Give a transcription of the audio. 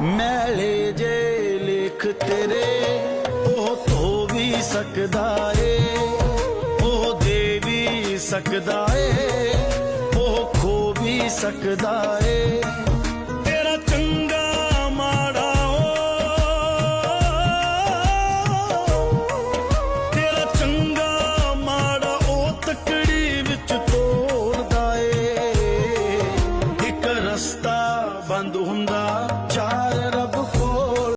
ਮੈਲੇ ਜੇ ਲਿਖ ਤੇਰੇ, ਉਹ ਧੋ ਵੀ ਸਕਦਾ ਏ। ਉਹ ਦੇ ਵੀ ਸਕਦਾ ਏ, ਉਹ ਖੋ ਵੀ ਸਕਦਾ ਏ। ਬੰਦ ਹੁੰਦਾ ਚਾਹ